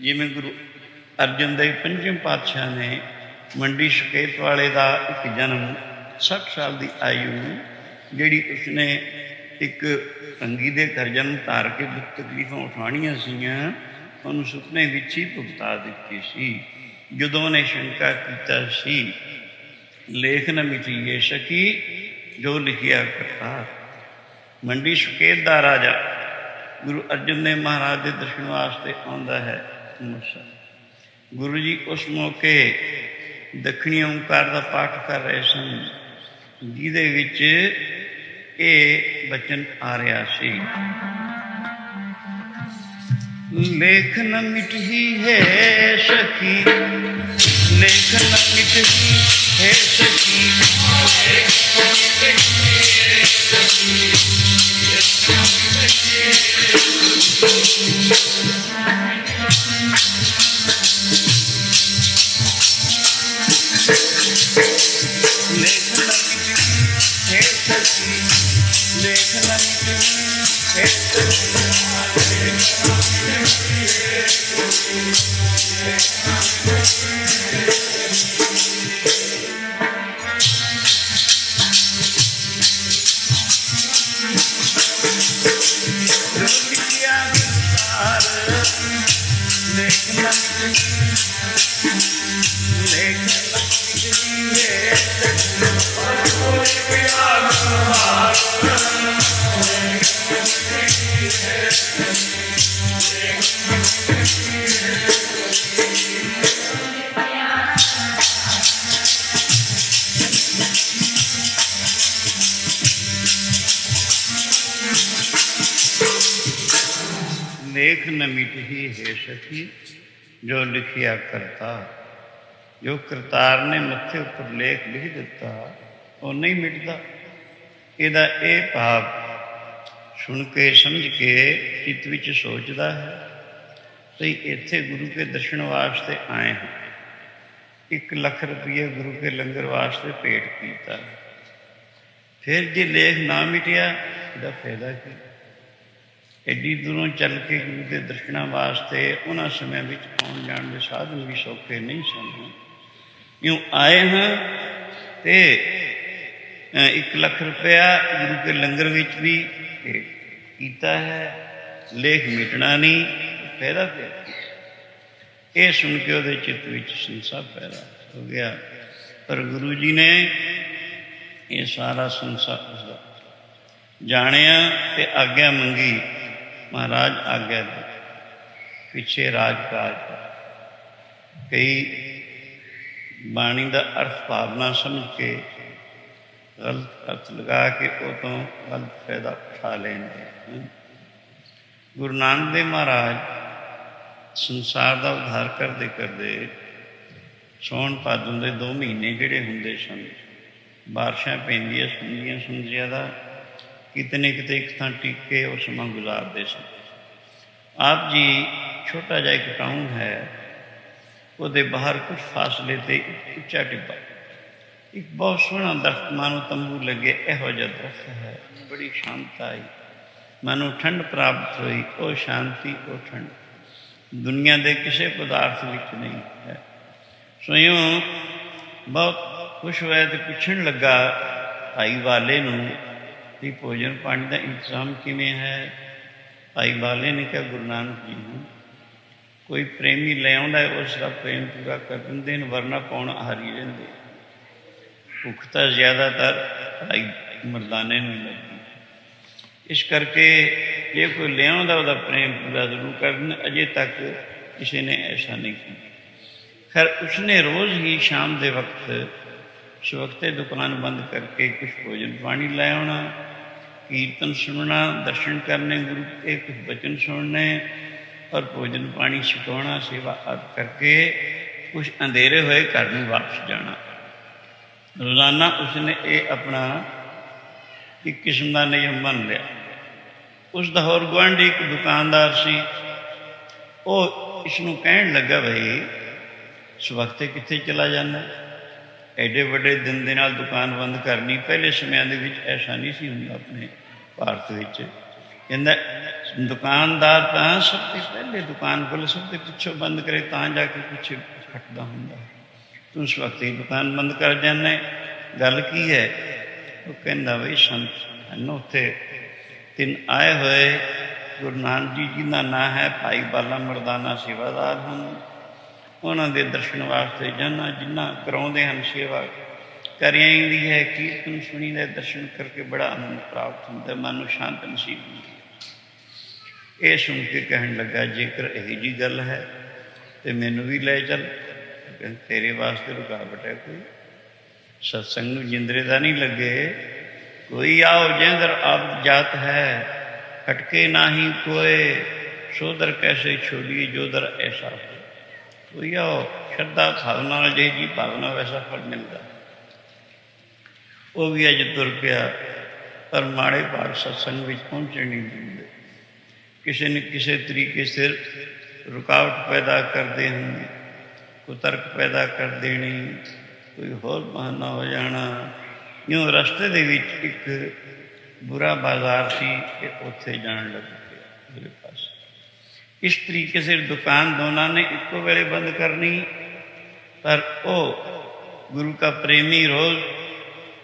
ਜਿਵੇਂ ਗੁਰੂ ਅਰਜਨ ਦੇਵ ਪੰਜਵੇਂ ਪਾਤਸ਼ਾਹ ਨੇ ਮੰਡੀ ਸ਼ਕੇਤ ਵਾਲੇ ਦਾ ਇੱਕ ਜਨਮ 60 ਸਾਲ ਦੀ ਆਯੂ ਜਿਹੜੀ ਉਸਨੇ ਇੱਕ ਤੰਗੀ ਦੇ ਘਰ ਜਨਮ ਧਾਰ ਕੇ ਦੁੱਖ ਤਕਲੀਫਾਂ ਉਠਾਉਣੀਆਂ ਸੀਗੀਆਂ, ਉਹਨੂੰ ਸੁਪਨੇ ਵਿੱਚ ਹੀ ਭੁਗਤਾ ਦਿੱਤੀ ਸੀ। ਜਦੋਂ ਉਹਨੇ ਸ਼ੰਕਾ ਕੀਤਾ ਸੀ ਲੇਖ ਨ ਮਿਟੀਏ ਸ਼ਕੀ ਜੋ ਲਿਖਿਆ ਕਰਤਾ, ਮੰਡੀ ਸ਼ਕੇਤ ਦਾ ਰਾਜਾ ਗੁਰੂ ਅਰਜਨ ਦੇਵ ਮਹਾਰਾਜ ਦੇ ਦਰਸ਼ਨ ਵਾਸਤੇ ਆਉਂਦਾ ਹੈ। ਅੰਮ੍ਰਿਤਸਰ ਗੁਰੂ ਜੀ ਉਸ ਮੌਕੇ ਦੱਖਣੀ ਓੰਕਾਰ ਦਾ ਪਾਠ ਕਰ ਰਹੇ ਸਨ, ਜਿਹਦੇ ਵਿੱਚ ਇਹ ਬਚਨ ਆ ਰਿਹਾ ਸੀ। ਲੇਖ ਨ ਮਿਟਹੀ ਹੈ ਸਖੀ ਲੇਖ ਨ ਮਿਟਹੀ ਹੈ ਸਖੀ। ਲੇਖ ਲੇਖ ਨ ਮਿਟਹੀ ਹੈ ਸਖੀ, ਜੋ ਲਿਖਿਆ ਕਰਤਾ। ਜੋ ਕਰਤਾਰ ਨੇ ਮੱਥੇ ਉੱਪਰ ਲੇਖ ਲਿਖ ਦਿੱਤਾ, ਉਹ ਨਹੀਂ ਮਿਟਦਾ। ਇਹਦਾ ਇਹ ਭਾਵ ਸੁਣ ਕੇ, ਸਮਝ ਕੇ, ਚਿੱਤ ਵਿੱਚ ਸੋਚਦਾ ਹੈ ਤੇ ਇੱਥੇ ਗੁਰੂ ਕੇ ਦਰਸ਼ਨ ਵਾਸਤੇ ਆਏ ਹਾਂ। ਇੱਕ ਲੱਖ ਰੁਪਏ ਗੁਰੂ ਕੇ ਲੰਗਰ ਵਾਸਤੇ ਭੇਟ ਕੀਤਾ। ਫਿਰ ਜੇ ਲੇਖ ਨਾ ਮਿਟਿਆ, ਇਹਦਾ ਫਾਇਦਾ ਕੀ? ਐਡੀ ਦੂਰੋਂ ਚੱਲ ਕੇ ਗੁਰੂ ਦੇ ਦਰਸ਼ਨਾਂ ਵਾਸਤੇ ਉਹਨਾਂ ਸਮਿਆਂ ਵਿੱਚ ਆਉਣ ਜਾਣ ਦੇ ਸਾਧਨ ਵੀ ਸੌਖੇ ਨਹੀਂ ਸਨ। ਇਉਂ ਆਏ ਹਾਂ ਤੇ ਅ, ਇੱਕ ਲੱਖ ਰੁਪਇਆ ਗੁਰੂ ਕੇ ਲੰਗਰ ਵਿੱਚ ਵੀ ਕੀਤਾ ਹੈ। ਲੇਖ ਮਿਟਣਾ ਨਹੀਂ ਪੈਦਾ ਪਿਆ ਇਹ ਸੁਣ ਕੇ ਉਹਦੇ ਚਿੱਤ ਵਿੱਚ ਸੰਸਾ ਪੈਦਾ ਹੋ ਗਿਆ। ਪਰ ਗੁਰੂ ਜੀ ਨੇ ਇਹ ਸਾਰਾ ਸੰਸਾਰ ਜਾਣਿਆ ਤੇ ਆਗਿਆ ਮੰਗੀ। ਮਹਾਰਾਜ ਆਗਿਆ ਦੇ, ਪਿੱਛੇ ਰਾਜ ਕਾਜ ਕਈ ਬਾਣੀ ਦਾ ਅਰਥ ਭਾਵਨਾ ਸਮਝ ਕੇ ਗਲਤ ਅਰਥ ਲਗਾ ਕੇ ਉਹ ਤੋਂ ਗਲਤ ਫਾਇਦਾ ਉਠਾ ਲੈਂਦੇ ਗੁਰੂ ਨਾਨਕ ਦੇਵ ਮਹਾਰਾਜ ਸੰਸਾਰ ਦਾ ਉਧਾਰ ਕਰਦੇ ਕਰਦੇ ਸੌਣ ਭਾਦੋਂ ਦੇ 2 ਮਹੀਨੇ ਜਿਹੜੇ ਹੁੰਦੇ ਸਨ, ਬਾਰਿਸ਼ਾਂ ਪੈਂਦੀਆਂ ਸੁਣਦੀਆਂ ਸਨ ਜ਼ਿਆਦਾ ਕਿਤੇ ਨਾ ਕਿਤੇ ਇੱਕ ਥਾਂ ਟਿਕ ਕੇ ਉਹ ਸਮਾਂ ਗੁਜ਼ਾਰਦੇ ਸਨ। ਆਪ ਜੀ ਛੋਟਾ ਜਿਹਾ ਇੱਕ ਟਾਊਨ ਹੈ, ਉਹਦੇ ਬਾਹਰ ਕੁਝ ਫਾਸਲੇ ਤੇ ਇੱਕ ਉੱਚਾ ਟਿੱਬਾ, ਇੱਕ ਬਹੁਤ ਸੋਹਣਾ ਦਰਖਤ, ਮਾਨੋ ਤੰਬੂ ਲੱਗੇ, ਇਹੋ ਜਿਹਾ ਦਰਖਤ ਹੈ, ਬੜੀ ਸ਼ਾਂਤ ਆਈ। ਮਨੁ ਠੰਡ ਪ੍ਰਾਪਤ ਹੋਈ, ਉਹ ਸ਼ਾਂਤੀ, ਉਹ ਠੰਡ। ਦੁਨੀਆ ਦੇ ਕਿਸੇ ਪਦਾਰਥ ਵਿੱਚ ਨਹੀਂ ਹੈ। ਸੋਇਓ ਬਹੁਤ ਖੁਸ਼ ਹੋਇਆ ਤੇ ਪੁੱਛਣ ਲੱਗਾ ਭਾਈ ਵਾਲੇ ਨੂੰ ਵੀ ਭੋਜਨ ਪਾਣੀ ਦਾ ਇੰਤਜ਼ਾਮ ਕਿਵੇਂ ਹੈ? ਭਾਈ ਵਾਲੇ ਨੇ ਕਿਹਾ ਗੁਰੂ ਨਾਨਕ ਜੀ ਨੂੰ ਕੋਈ ਪ੍ਰੇਮੀ ਲੈ ਆਉਂਦਾ ਹੈ, ਉਸ ਦਾ ਪ੍ਰੇਮ ਪੂਰਾ ਕਰ ਦਿੰਦੇ ਨੇ ਵਰਨਾ ਪਾਉਣ ਹਾਰੀ ਰਹਿੰਦੇ? ਭੁੱਖ ਤਾਂ ਜ਼ਿਆਦਾਤਰ ਭਾਈ ਮਰਦਾਨੇ ਨੂੰ ਹੀ ਲੱਗਦੀ ਇਸ ਕਰਕੇ ਜੇ ਕੋਈ ਲਿਆਉਂਦਾ ਉਹਦਾ ਪ੍ਰੇਮ ਪੂਰਾ ਜ਼ਰੂਰ ਕਰਨ ਅਜੇ ਤੱਕ ਕਿਸੇ ਨੇ ਐਸਾ ਨਹੀਂ ਕੀਤਾ। ਖੈਰ ਉਸਨੇ ਰੋਜ਼ ਹੀ ਸ਼ਾਮ ਦੇ ਵਕਤ ਸਵਕਤੇ ਦੁਕਾਨ ਬੰਦ ਕਰਕੇ ਕੁਝ ਭੋਜਨ ਪਾਣੀ ਲੈ ਆਉਣਾ ਕੀਰਤਨ ਸੁਣਨਾ, ਦਰਸ਼ਨ ਕਰਨੇ, ਗੁਰੂ ਕੇ ਕੁਝ ਬਚਨ ਸੁਣਨੇ, ਔਰ ਭੋਜਨ ਪਾਣੀ ਛਕਾਉਣਾ, ਸੇਵਾ ਆਦਿ ਕਰਕੇ ਕੁਝ ਅੰਧੇਰੇ ਹੋਏ ਘਰ ਨੂੰ ਵਾਪਸ ਜਾਣਾ। ਰੋਜ਼ਾਨਾ ਉਸਨੇ ਇਹ ਆਪਣਾ ਇੱਕ ਕਿਸਮ ਦਾ ਨਿਯਮ ਬਣ ਲਿਆ। ਉਸ ਦਾ ਹੋਰ ਗੁਆਂਢੀ ਇੱਕ ਦੁਕਾਨਦਾਰ ਸੀ। ਉਹ ਇਸ ਨੂੰ ਕਹਿਣ ਲੱਗਾ, ਭਈ ਸਵਖਤੇ ਕਿੱਥੇ ਚਲਾ ਜਾਂਦਾ? ਐਡੇ ਵੱਡੇ ਦਿਨ ਦੇ ਨਾਲ ਦੁਕਾਨ ਬੰਦ ਕਰਨੀ, ਪਹਿਲੇ ਸਮਿਆਂ ਦੇ ਵਿੱਚ ਐਸਾ ਨਹੀਂ ਸੀ ਹੁੰਦਾ ਆਪਣੇ ਭਾਰਤ ਵਿੱਚ। ਕਹਿੰਦਾ, ਦੁਕਾਨਦਾਰ ਤਾਂ ਸਭ ਤੋਂ ਪਹਿਲੇ ਦੁਕਾਨ ਕੋਲ ਸਭ ਤੋਂ ਪਿੱਛੋਂ ਬੰਦ ਕਰੇ, ਤਾਂ ਜਾ ਕੇ ਪਿੱਛੇ ਹਟਦਾ ਹੁੰਦਾ। ਤੂੰ ਉਸ ਵਕਤ ਹੀ ਦੁਕਾਨ ਬੰਦ ਕਰ ਜਾਂਦਾ। ਗੱਲ ਕੀ ਹੈ? ਉਹ ਕਹਿੰਦਾ, ਬਈ ਸੰਤ ਹਨ ਉੱਥੇ। ਤਿੰਨ ਆਏ ਹੋਏ। ਗੁਰੂ ਨਾਨਕ ਜੀ ਜੀ ਦਾ ਨਾਂ ਹੈ ਭਾਈ ਬਾਲਾ ਮਰਦਾਨਾ ਸੇਵਾਦਾਰ ਹਨ। ਉਹਨਾਂ ਦੇ ਦਰਸ਼ਨ ਵਾਸਤੇ ਜਾਣਾ ਜਿੰਨਾ ਕਰਾਉਂਦੇ ਹਨ ਸੇਵਾ ਕਰਿਆਈ ਜਾਂਦੀ ਹੈ, ਕੀਰਤਨ ਸੁਣੀ ਦੇ, ਦਰਸ਼ਨ ਕਰਕੇ ਬੜਾ ਆਨੰਦ ਪ੍ਰਾਪਤ ਹੁੰਦਾ, ਮਨ ਨੂੰ ਸ਼ਾਂਤ ਨਸੀਬ ਹੁੰਦੀ ਹੈ। ਇਹ ਸੁਣ ਕੇ ਕਹਿਣ ਲੱਗਾ, ਜੇਕਰ ਇਹੀ ਜੀ ਗੱਲ ਹੈ, ਤੇ ਮੈਨੂੰ ਵੀ ਲੈ ਚੱਲ। ਤੇਰੇ ਵਾਸਤੇ ਰੁਕਾਵਟ ਹੈ ਕੋਈ। ਸਤਸੰਗ ਨੂੰ ਜਿੰਦਰੇ ਦਾ ਨਹੀਂ ਲੱਗੇ। ਕੋਈ ਆਓ, ਜਿੰਦਰ ਆਪ ਜਾਤ ਹੈ ਹਟਕੇ ਨਾਹੀ ਕੋਏ। ਸੋਦਰ ਕੈਸੇ ਛੋੜੀਏ, ਜੋਦਰ ਐਸਾ ਹੋ ਕੋਈ ਆਓ, ਸ਼ਰਧਾ, ਭਾਵਨਾ ਨਾਲ ਜੇ ਜੀ ਭਾਵਨਾ, ਵੈਸਾ ਫਲ ਮਿਲਦਾ। ਉਹ ਵੀ ਅਜ ਤੁਰ ਪਿਆ, ਪਰ ਮਾੜੇ ਭਾਗ ਸਤਸੰਗ ਵਿੱਚ ਪਹੁੰਚਣ ਨਹੀਂ ਦਿੰਦੇ। ਕਿਸੇ ਨੇ ਕਿਸੇ ਤਰੀਕੇ ਸਿਰ ਰੁਕਾਵਟ ਪੈਦਾ ਕਰਦੇ ਹਨ ਕੋਈ ਤਰਕ ਪੈਦਾ ਕਰ ਦੇਣੀ ਕੋਈ ਹੋਰ ਬਹਾਨਾ ਹੋ ਜਾਣਾ। ਇਉਂ ਰਸਤੇ ਦੇ ਵਿੱਚ ਇੱਕ ਬੁਰਾ ਬਾਜ਼ਾਰ ਸੀ ਕਿ ਉੱਥੇ ਜਾਣ ਲੱਗ ਪਿਆ ਮੇਰੇ ਪਾਸ। ਇਸ ਤਰੀਕੇ ਸਿਰ ਦੁਕਾਨ ਦੋਨਾਂ ਨੇ ਇੱਕੋ ਵੇਲੇ ਬੰਦ ਕਰਨੀ, ਪਰ ਉਹ ਗੁਰੂ ਦਾ ਪ੍ਰੇਮੀ ਰੋਜ਼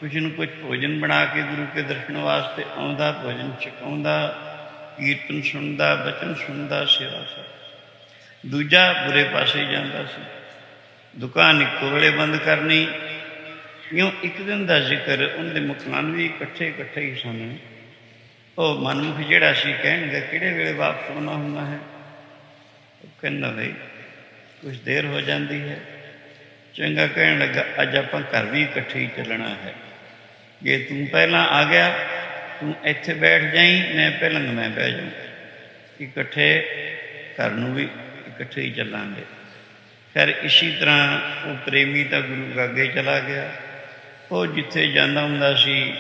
ਕੁਝ ਨੂੰ ਕੁਝ ਭੋਜਨ ਬਣਾ ਕੇ ਗੁਰੂ ਕੇ ਦਰਸ਼ਨ ਵਾਸਤੇ ਆਉਂਦਾ, ਭੋਜਨ ਛਕਾਉਂਦਾ, ਕੀਰਤਨ ਸੁਣਦਾ, ਬਚਨ ਸੁਣਦਾ, ਸੇਵਾ ਕਰਦਾ। ਦੂਜਾ ਬੁਰੇ ਪਾਸੇ ਜਾਂਦਾ ਸੀ। ਦੁਕਾਨ ਇੱਕੋ ਵੇਲੇ ਬੰਦ ਕਰਨੀ। ਇਉਂ ਇੱਕ ਦਿਨ ਦਾ ਜ਼ਿਕਰ, ਉਹਦੇ ਮਕਾਨ ਵੀ ਇਕੱਠੇ ਇਕੱਠੇ ਹੀ ਸਨ। ਉਹ ਮਨਮੁਖ ਜਿਹੜਾ ਸੀ, ਕਹਿਣਗੇ, ਕਿਹੜੇ ਵੇਲੇ ਵਾਪਸ ਆਉਣਾ ਹੁੰਦਾ ਹੈ? ਉਹ ਕਹਿੰਦਾ ਵੀ ਕੁਝ ਦੇਰ ਹੋ ਜਾਂਦੀ ਹੈ। ਚੰਗਾ ਕਹਿਣ ਲੱਗਾ, ਅੱਜ ਆਪਾਂ ਘਰ ਵੀ ਇਕੱਠੇ ਹੀ ਚੱਲਣਾ ਹੈ। ਜੇ ਤੂੰ ਪਹਿਲਾਂ ਆ ਗਿਆ, ਤੂੰ ਇੱਥੇ ਬੈਠ ਜਾਈ, ਮੈਂ ਪਹਿਲਾਂ ਮੈਂ ਬਹਿ ਜਾਊਂ। ਇਕੱਠੇ ਘਰ ਨੂੰ ਵੀ ਇਕੱਠੇ ਹੀ ਚੱਲਾਂਗੇ। ਫਿਰ ਇਸੇ ਤਰ੍ਹਾਂ ਉਹ ਪ੍ਰੇਮੀ ਤਾਂ ਗੁਰੂ ਦੇ ਅੱਗੇ ਚਲਾ ਗਿਆ। ਉਹ ਜਿੱਥੇ ਜਾਂਦਾ ਹੁੰਦਾ ਸੀ,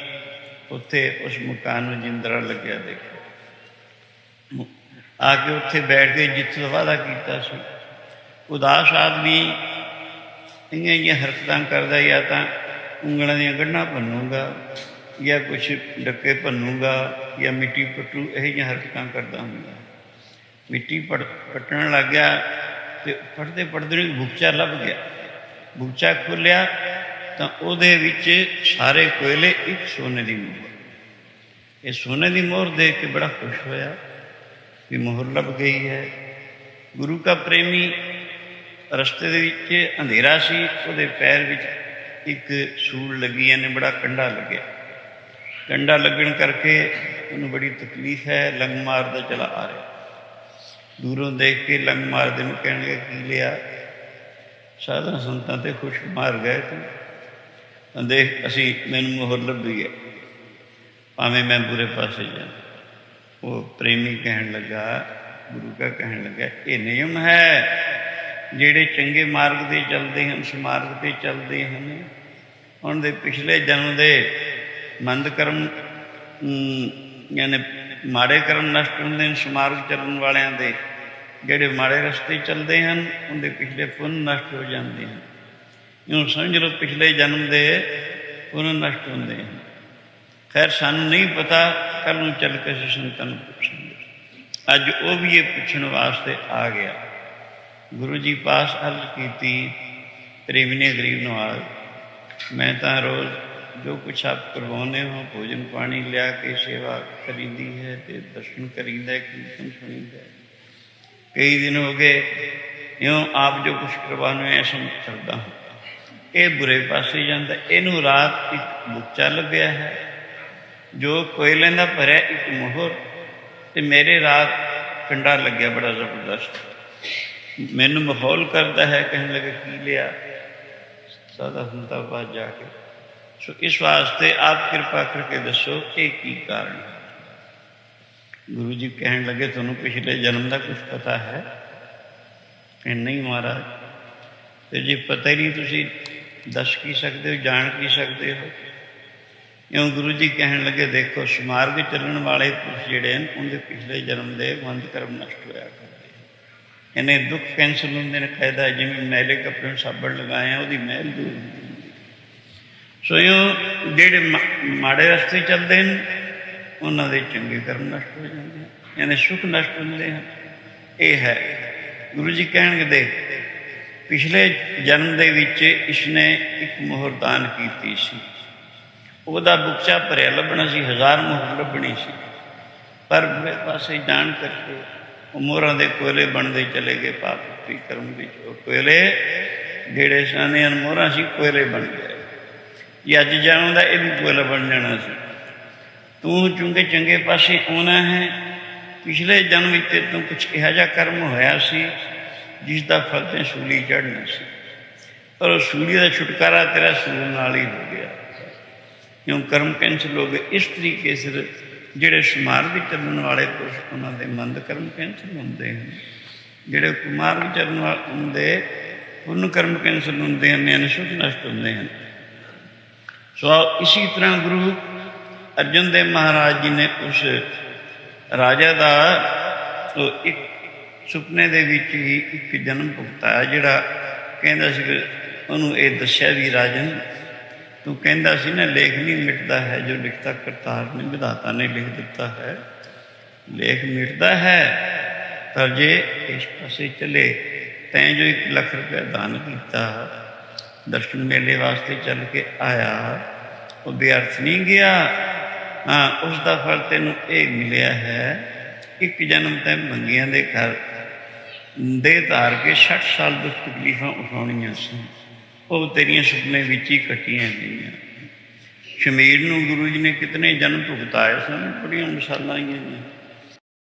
ਉੱਥੇ ਉਸ ਮਕਾਨ ਨੂੰ ਜਿੰਦਰਾ ਲੱਗਿਆ ਦੇਖਿਆ। ਆ ਕੇ ਉੱਥੇ ਬੈਠ ਕੇ ਜਿੱਥੇ ਦਾ ਵਾਅਦਾ ਕੀਤਾ ਸੀ। ਉਦਾਸ ਆਦਮੀ ਇੰਨੀਆਂ ਇੰਨੀਆਂ ਹਰਕਤਾਂ ਕਰਦਾ ਜਾਂ ਤਾਂ ਉਂਗਲਾਂ ਦੀਆਂ ਗੰਢਾਂ ਭੰਨੂਗਾ ਜਾਂ ਕੁਛ ਡੱਕੇ ਭੰਨੂਗਾ ਜਾਂ ਮਿੱਟੀ ਪੱਟੂ, ਇਹ ਜਿਹੀਆਂ ਹਰਕਤਾਂ ਕਰਦਾ ਹੁੰਦਾ। ਮਿੱਟੀ ਪੜ ਲੱਗ ਗਿਆ ਤੇ ਪੜਦੇ ਪੜਦੇ ਨੂੰ ਬੁਕਚਾ ਲੱਭ ਗਿਆ। ਬੁਕਚਾ ਖੋਲਿਆ ਤਾਂ ਉਹਦੇ ਵਿੱਚ ਸਾਰੇ ਕੋਇਲੇ ਇੱਕ ਸੋਨੇ ਦੀ ਮੋਹਰ। ਇਹ ਸੋਨੇ ਦੀ ਮੋਹਰ ਦੇਖ ਕੇ ਬੜਾ ਖੁਸ਼ ਹੋਇਆ ਕਿ ਮੋਹਰ ਲੱਭ ਗਈ ਹੈ। ਗੁਰੂ ਦਾ ਪ੍ਰੇਮੀ ਰਸਤੇ ਦੇ ਵਿੱਚ ਅੰਧੇਰਾ ਸੀ, ਉਹਦੇ ਪੈਰ ਵਿੱਚ ਇੱਕ ਸੂਲ ਲੱਗੀ ਇਹਨੇ ਬੜਾ ਕੰਡਾ ਲੱਗਿਆ। ਕੰਡਾ ਲੱਗਣ ਕਰਕੇ ਉਹਨੂੰ ਬੜੀ ਤਕਲੀਫ ਹੈ ਲੰਗ ਮਾਰਦਾ ਚਲਾ ਆ ਰਿਹਾ। ਦੂਰੋਂ ਦੇਖ ਕੇ ਲੰਗ ਮਾਰਦੇ ਨੂੰ ਕਹਿਣਗੇ, ਕੀ ਲਿਆ? ਸਾਧਨ ਸੰਤਾਂ ਤੇ ਖੁਸ਼ ਮਾਰ ਗਏ ਤੂੰ। ਦੇਖ, ਅਸੀਂ ਮੈਨੂੰ ਮੋਹਰ ਲੱਭੀ ਹੈ। ਭਾਵੇਂ ਮੈਂ ਬੁਰੇ ਪਾਸੇ ਜਾ ਉਹ ਪ੍ਰੇਮੀ ਕਹਿਣ ਲੱਗਾ, ਗੁਰੂ ਕਾ ਕਹਿਣ ਲੱਗਾ, ਇਹ ਨਿਯਮ ਹੈ ਜਿਹੜੇ ਚੰਗੇ ਮਾਰਗ ਤੇ ਚੱਲਦੇ ਹਨ ਸਮਾਰਗ ਤੇ ਚੱਲਦੇ ਹਨ। ਉਹਨਾਂ ਦੇ ਪਿਛਲੇ ਜਨਮ ਦੇ ਮੰਦ ਕਰਮ ਯਾਨੀ ਮਾੜੇ ਕਰਮ ਨਸ਼ਟ ਹੁੰਦੇ ਨੇ ਸਮਾਰਗ ਚੱਲਣ ਵਾਲਿਆਂ ਦੇ ਜਿਹੜੇ ਮਾੜੇ ਰਸਤੇ ਚੱਲਦੇ ਹਨ ਉਹਦੇ ਪਿਛਲੇ ਪੁੰਨ ਨਸ਼ਟ ਹੋ ਜਾਂਦੇ ਹਨ। ਇਹਨੂੰ ਸਮਝ ਲਓ ਪਿਛਲੇ ਜਨਮ ਦੇ ਪੁੰਨ ਨਸ਼ਟ ਹੁੰਦੇ ਹਨ। ਖੈਰ, ਸਾਨੂੰ ਨਹੀਂ ਪਤਾ ਕੱਲ ਨੂੰ ਚੱਲ ਕੇ ਅਸੀਂ ਸੰਤਾਂ ਨੂੰ ਪੁੱਛਾਂਗੇ। ਅੱਜ ਉਹ ਵੀ ਇਹ ਪੁੱਛਣ ਵਾਸਤੇ ਆ ਗਿਆ। ਗੁਰੂ ਜੀ ਪਾਸ ਅਰਜ਼ ਕੀਤੀ ਪ੍ਰੇਮੀ ਨੇ ਗਰੀਬ ਨਵਾਜ਼ ਮੈਂ ਤਾਂ ਰੋਜ਼ ਜੋ ਕੁਛ ਆਪ ਕਰਵਾਉਂਦੇ ਹੋ, ਭੋਜਨ ਪਾਣੀ ਲਿਆ ਕੇ ਸੇਵਾ ਕਰੀਦੀ ਹੈ ਤੇ ਦਰਸ਼ਨ ਕਰੀਦਾ ਕੀਰਤਨ ਸੁਣੀਦਾ ਕਈ ਦਿਨ ਹੋ ਗਏ, ਇਉਂ ਆਪ ਜੋ ਕੁਛ ਕਰਵਾਉਂਦੇ ਐ ਸਮ ਇਹ ਬੁਰੇ ਪਾਸੇ ਜਾਂਦਾ, ਇਹਨੂੰ ਰਾਤ ਇੱਕ ਬੁੱਚਾ ਲੱਗਿਆ ਹੈ, ਜੋ ਕੋਇਲੇ ਦਾ ਭਰਿਆ ਇੱਕ ਮੋਹਰ, ਤੇ ਮੇਰੇ ਰਾਤ ਕੰਡਾ ਲੱਗਿਆ ਬੜਾ ਜ਼ਬਰਦਸਤ। ਮੈਨੂੰ ਮਾਹੌਲ ਕਰਦਾ ਹੈ, ਕਹਿਣ ਲੱਗੇ, ਕੀ ਲਿਆ? ਸਾਦਾ ਹੁੰਦਾ ਬਾਅਦ ਜਾ ਕੇ। ਸੋ ਇਸ ਵਾਸਤੇ ਆਪ ਕਿਰਪਾ ਕਰਕੇ ਦੱਸੋ ਇਹ ਕੀ ਕਾਰਨ ਹੈ। ਗੁਰੂ ਜੀ ਕਹਿਣ ਲੱਗੇ, ਤੁਹਾਨੂੰ ਪਿਛਲੇ ਜਨਮ ਦਾ ਕੁਝ ਪਤਾ ਹੈ? ਕਿ ਨਹੀਂ ਮਹਾਰਾਜ। ਤੇ ਜੇ ਪਤਾ ਹੀ ਨਹੀਂ, ਤੁਸੀਂ ਦੱਸ ਕੀ ਸਕਦੇ ਹੋ, ਜਾਣ ਕੀ ਸਕਦੇ ਹੋ? ਇਉਂ ਗੁਰੂ ਜੀ ਕਹਿਣ ਲੱਗੇ, ਦੇਖੋ, ਸਮਾਰਗ ਚੱਲਣ ਵਾਲੇ ਪੁਰਸ਼ ਜਿਹੜੇ ਹਨ, ਉਹਦੇ ਪਿਛਲੇ ਜਨਮ ਦੇ ਮੰਦ ਕਰਮ ਨਸ਼ਟ ਹੋਇਆ ਕਰਦੇ ਇਹਨੇ ਦੁੱਖ ਕੈਂਸਲ ਹੁੰਦੇ ਨੇ ਕਾਇਦਾ ਜਿਵੇਂ ਮਹਿਲੇ ਕੱਪੜੇ ਨੂੰ ਸਾਬਣ ਲਗਾਏ ਆ, ਉਹਦੀ ਮਹਿਲ ਦੂਰ ਹੁੰਦੀ ਹੈ। ਸੋ ਇਉਂ ਜਿਹੜੇ ਮਾ- ਮਾੜੇ ਰਸਤੇ ਚੱਲਦੇ ਨੇ, ਉਹਨਾਂ ਦੇ ਚੰਗੇ ਕਰਮ ਨਸ਼ਟ ਹੋ ਜਾਂਦੇ ਹਨ ਯਾਨੀ ਸੁਖ ਨਸ਼ਟ ਹੁੰਦੇ ਹਨ। ਇਹ ਹੈ। ਗੁਰੂ ਜੀ ਕਹਿਣਗੇ ਦੇ ਪਿਛਲੇ ਜਨਮ ਦੇ ਵਿੱਚ ਇਸਨੇ ਇੱਕ ਮੋਹਰ ਦਾਨ ਕੀਤੀ ਸੀ। ਉਹਦਾ ਬੁਕਚਾ ਭਰਿਆ ਲੱਭਣਾ ਸੀ, ਹਜ਼ਾਰ ਮੋਹਰ ਲੱਭਣੀ ਸੀ। ਪਰ ਬੁਰੇ ਪਾਸੇ ਜਾਣ ਕਰਕੇ ਉਹ ਮੋਹਰਾਂ ਦੇ ਕੋਇਲੇ ਬਣਦੇ ਚਲੇ ਗਏ, ਪਾਪ ਦੀ ਕਰਮ ਵਿੱਚ ਉਹ ਕੋਇਲੇ। ਜਿਹੜੇ ਸਾਨੇ ਮੋਹਰਾਂ ਸੀ, ਕੋਇਲੇ ਬਣ ਗਏ। ਇਹ ਅੱਜ ਜਾਣਦਾ, ਇਹ ਵੀ ਕੋਇਲਾ ਬਣ ਜਾਣਾ ਸੀ। ਤੂੰ ਚੁੰਗੇ ਚੰਗੇ ਪਾਸੇ ਆਉਣਾ ਹੈ। ਪਿਛਲੇ ਜਨਮ ਵਿੱਚ ਤੇਰੇ ਤੋਂ ਕੁਝ ਇਹੋ ਜਿਹਾ ਕਰਮ ਹੋਇਆ ਸੀ, ਜਿਸ ਦਾ ਫਲ ਤੇ ਸੂਲੀ ਚੜ੍ਹਨਾ ਸੀ। ਪਰ ਉਹ ਸੂਲੀ ਦਾ ਛੁਟਕਾਰਾ ਤੇਰਾ ਸੂਲ ਨਾਲ ਹੀ ਹੋ ਗਿਆ। ਕਿਉਂ ਕਰਮ ਕੈਂਸਲ ਹੋ ਗਏ? ਇਸ ਤਰੀਕੇ ਸਿਰ ਜਿਹੜੇ ਸਮਾਰ ਵਿੱਚ ਚੱਲਣ ਵਾਲੇ ਪੁਰਸ਼ ਉਹਨਾਂ ਦੇ ਮੰਦ ਕਰਮ ਕੈਂਸਲ ਹੁੰਦੇ ਹਨ। ਜਿਹੜੇ ਕੁਮਾਰ ਵਿੱਚ ਚੱਲਣ ਵਾਲੇ ਹੁੰਦੇ, ਪੁੰਨ ਕਰਮ ਕੈਂਸਲ ਹੁੰਦੇ ਹਨ, ਯਾਨੀ ਸੁਖ ਨਸ਼ਟ ਹੁੰਦੇ ਹਨ। ਸੋ ਇਸੇ ਤਰ੍ਹਾਂ ਗੁਰੂ ਅਰਜਨ ਦੇਵ ਮਹਾਰਾਜ ਜੀ ਨੇ ਉਸ ਰਾਜਾ ਦਾ ਇੱਕ ਸੁਪਨੇ ਦੇ ਵਿੱਚ ਹੀ ਇੱਕ ਜਨਮ ਭੁਗਤਾਇਆ, ਜਿਹੜਾ ਕਹਿੰਦਾ ਸੀ ਉਹਨੂੰ ਇਹ ਦੱਸਿਆ ਵੀ ਰਾਜਨ ਤੂੰ ਕਹਿੰਦਾ ਸੀ ਨਾ, ਲੇਖ ਨਹੀਂ ਮਿਟਦਾ ਹੈ, ਜੋ ਲਿਖਤਾ ਕਰਤਾਰ ਨੇ, ਵਿਧਾਤਾ ਨੇ ਲਿਖ ਦਿੱਤਾ ਹੈ। ਲੇਖ ਮਿਟਦਾ ਹੈ ਪਰ ਜੇ ਇਸ ਪਾਸੇ ਚਲੇ, ਤੈਂ ਜੋ 1 ਲੱਖ ਰੁਪਏ ਦਾਨ ਕੀਤਾ, ਦਰਸ਼ਨ ਮੇਲੇ ਵਾਸਤੇ ਚੱਲ ਕੇ ਆਇਆ, ਉਹ ਬੇਅਰਥ ਨਹੀਂ ਗਿਆ, ਹਾਂ, ਉਸ ਦਾ ਫਲ ਤੈਨੂੰ ਇਹ ਮਿਲਿਆ ਹੈ, ਇੱਕ ਜਨਮ ਤੈਂ ਮੰਗੀਆਂ ਦੇ ਘਰ, ਦੇ ਧਾਰ ਕੇ 60 ਸਾਲ ਦੁੱਖ ਤਕਲੀਫਾਂ ਉਠਾਉਣੀਆਂ ਸੀ। ਉਹ ਤੇਰੀਆਂ ਸੁਪਨੇ ਵਿੱਚ ਹੀ ਕੱਟੀਆਂ ਗਈਆਂ। ਸ਼ਮੀਰ ਨੂੰ ਗੁਰੂ ਜੀ ਨੇ ਕਿਤਨੇ ਜਨਮ ਭੁਗਤਾਏ ਸਨ, ਬੜੀਆਂ ਮਿਸਾਲਾਂ ਆਈਆਂ ਨੇ।